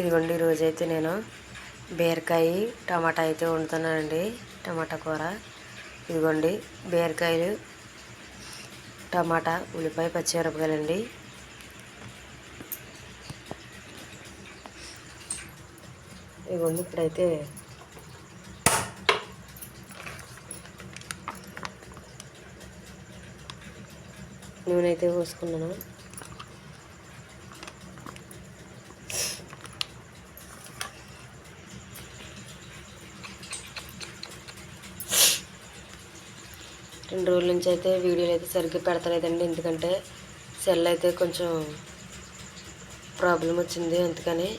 ఇదిగోండి ఈరోజు అయితే నేను బీరకాయ టమాటా అయితే వండుతున్నానండి టమాటా కూర. ఇదిగోండి బీరకాయలు టమాటా ఉల్లిపాయ పచ్చిమిరపకాయలండి. ఇదిగోండి ఇప్పుడైతే నూనె అయితే పోసుకున్నాను. రెండు రోజుల నుంచి అయితే వీడియోలు అయితే సరిగ్గా పెడతలేదండి. ఎందుకంటే సెల్ అయితే కొంచెం ప్రాబ్లం వచ్చింది అందుకని.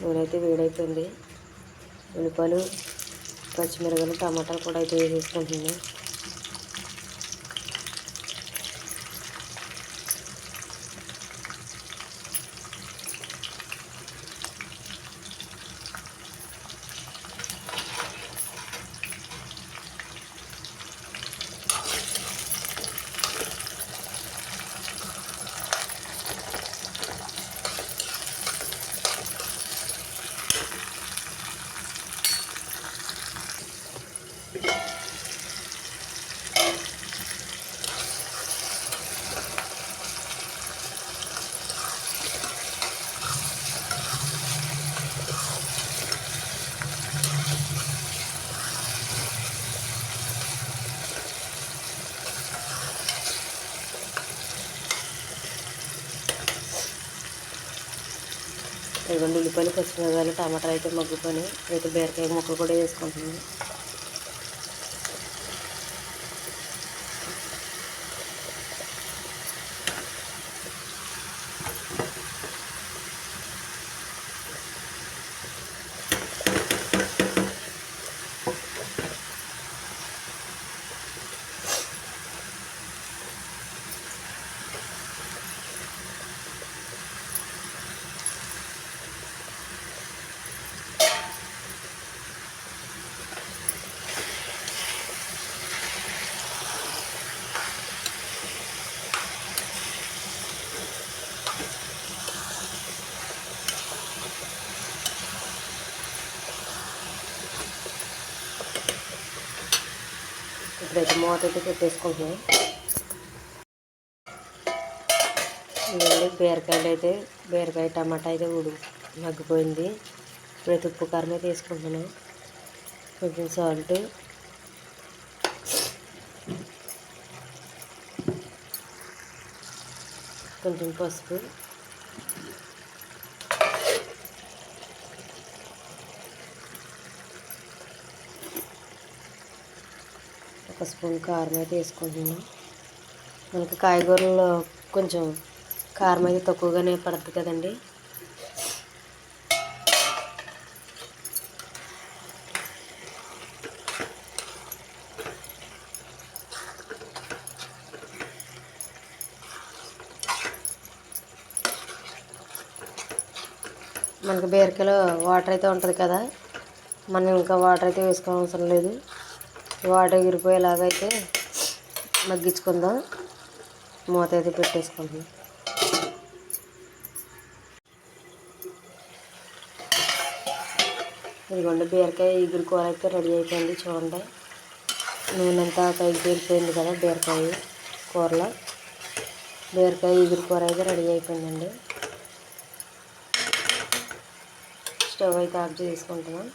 నూనె అయితే ఉల్లిపాయలు పచ్చిమిరపకాయలు టమాటాలు కూడా అయితే వేసేసుకుంటున్నాను. ఇదిగోండి ఉల్లిపాయలు పచ్చిమిరపాయలు టమాటాలు అయితే మగ్గిపోయినాయి. అయితే బీరకాయ ముక్కలు కూడా వేసుకుంటున్నాను. ఇప్పుడైతే మూత అయితే పెట్టేసుకుంటున్నాం. ఇదండి బీరకాయలు అయితే బీరకాయ టమాటా అయితే ఉడు మగ్గిపోయింది. ఇప్పుడైతే ఉప్పు కారం అయితే వేసుకుంటున్నాం కొంచెం సాల్ట్. కొంచెం పసుపు. ఒక స్పూన్ కారం అయితే వేసుకుంటున్నాం. మనకి కాయగూరల్లో కొంచెం కారం అయితే తక్కువగానే పడుతుంది కదండి. మనకి బీరకాయలో వాటర్ అయితే ఉంటుంది కదా. మనం ఇంకా వాటర్ అయితే వేసుకోవాల్సిన లేదు. వాటర్ ఎగిరిపోయేలాగైతే మగ్గించుకుందాం. మూత అయితే పెట్టేసుకుందాం. ఇదిగోండి బీరకాయ ఎగురు కూర అయితే రెడీ అయిపోయింది చూడండి. నూనె అంతా పైకి తేలిపోయింది కదా బీరకాయ కూరలో. బీరకాయ ఎగురు కూర అయితే రెడీ అయిపోయిందండి. స్టవ్ అయితే ఆఫ్ చేసుకుంటున్నాం.